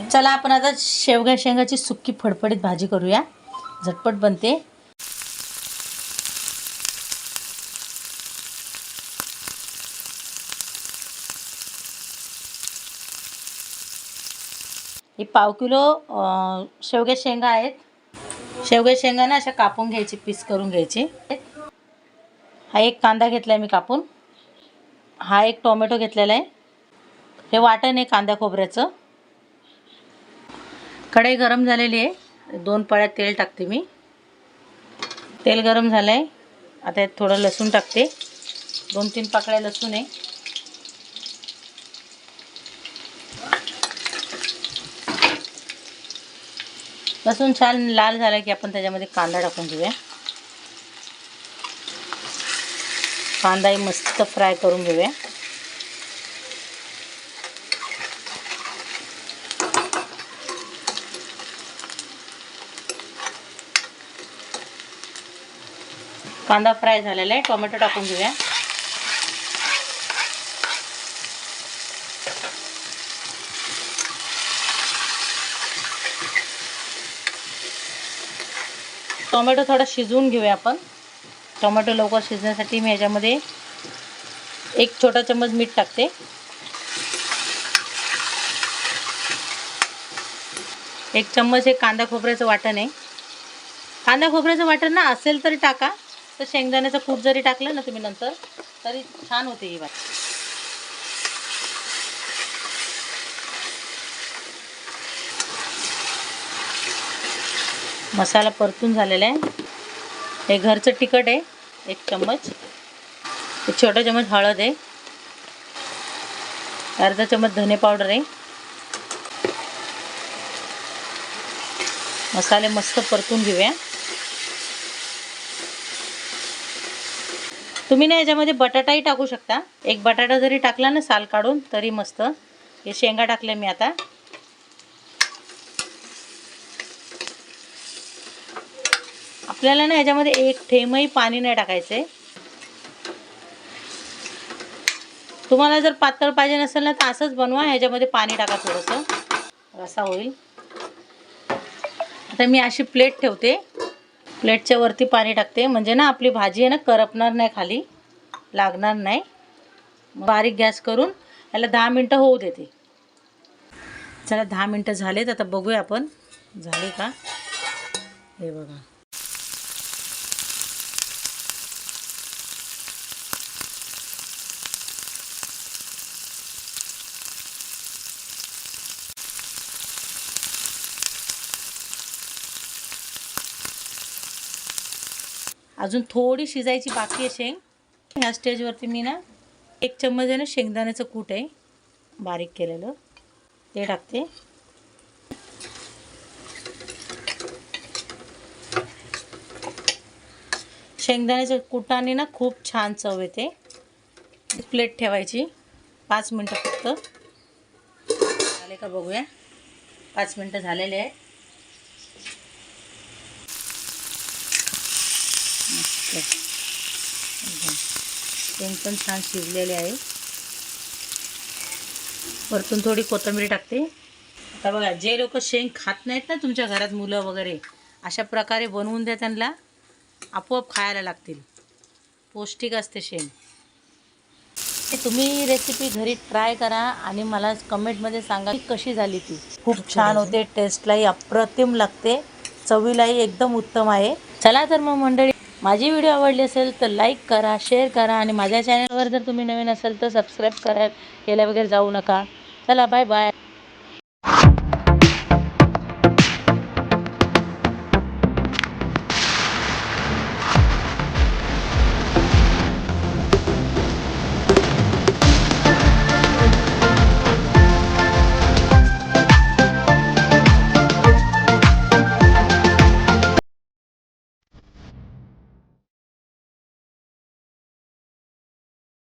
चला आपण आता शेवग्या शेंगाची सुक्की फडफडीत भाजी करूया. झटपट बनते. हे पाव किलो शेवग्या शेंगा आहेत. शेवग्या शेंगा ना अशा कापून घ्यायची पीस करून घ्यायची. हा एक कांदा घेतला आहे मी कापून. हा एक टोमॅटो घेतलेला आहे. हे वाटण आहे कांदा खोबऱ्याचं. कढई गरम झालेली आहे. दोन पळ्यात तेल टाकते मी. तेल गरम झालं आहे आता यात थोडं लसूण टाकते. दोन तीन पाकळ्या लसूण आहे. लसूण छान लाल झाला की आपण त्याच्यामध्ये कांदा टाकून घेऊया. कांदाही मस्त फ्राय करून घेऊया. कांदा फ्राय झालेला आहे. टोमॅटो टाकून घेऊया. टोमॅटो थोडा शिजवून घेऊया आपण. टोमॅटो लवकर शिजण्यासाठी मी याच्यामध्ये एक छोटा चम्मच मीठ टाकते. एक चम्मच हे कांदा खोबऱ्याचं वाटण आहे. कांदा खोबऱ्याचं वाटण ना असेल तरी टाका. तर शेंगदाण्याचं कूट जरी टाकलं ना तुम्ही नंतर तरी छान होते ही भाजी. मसाला परतून झालेला आहे. हे घरचं तिखट आहे एक चम्मच. एक छोटा चम्मच हळद आहे. अर्धा चम्मच धने पावडर आहे. मसाले मस्त परतून घेऊया. तुम्ही ना याच्यामध्ये बटाटाही टाकू शकता. एक बटाटा जरी टाकला ना साल काढून तरी मस्त. हे शेंगा टाकल्या मी आता. आपल्याला ना याच्यामध्ये एक थेंबही पाणी नाही टाकायचं. आहे तुम्हाला जर पातळ पाहिजे नसेल ना तर असंच बनवा. ह्याच्यामध्ये पाणी टाका थोडंसं. रसा होईल. आता मी अशी प्लेट ठेवते. प्लेटच्या वरती पाणी टाकते. म्हणजे ना आपली भाजी आहे ना करपणार नाही खाली. लागणार नाही. बारीक गॅस करून याला दहा मिनटं होऊ देते. चला दहा मिनटं झालेत. आता बघूया आपण. झाले का? हे बघा. अजून थोडी शिजायची बाकी आहे शेंग. ह्या स्टेजवरती मी ना एक चम्मच आहे ना शेंगदाण्याचं कूट आहे. बारीक केलेलं. ते टाकते. शेंगदाण्याच्या कुटाने ना खूप छान चव येते. प्लेट ठेवायची. पाच मिनटं फक्त. झाले का बघूया. पाच मिनटं झालेले आहे मस्त एकदम शेंग पण छान शिजलेले आहे. वरतून थोडी कोथिंबीर टाकते. आता बघा जे लोक शेंग खात नाहीत ना तुमच्या घरात मुलं वगैरे अशा प्रकारे बनवून द्या त्यांना. आपोआप खायला लागतील. पौष्टिक असते शेंग. तुम्ही रेसिपी घरी ट्राय करा आणि मला कमेंटमध्ये सांगा की कशी झाली ती. खूप छान होते टेस्टलाही अप्रतिम लागते. चवीलाही एकदम उत्तम आहे. चला तर मग मंडळी. माझी व्हिडिओ आवडली असेल तर लाईक करा शेअर करा आणि माझ्या चॅनलवर जर तुम्ही नवीन असाल तर सबस्क्राईब करा. केल्या वगैरे जाऊ नका. चला बाय बाय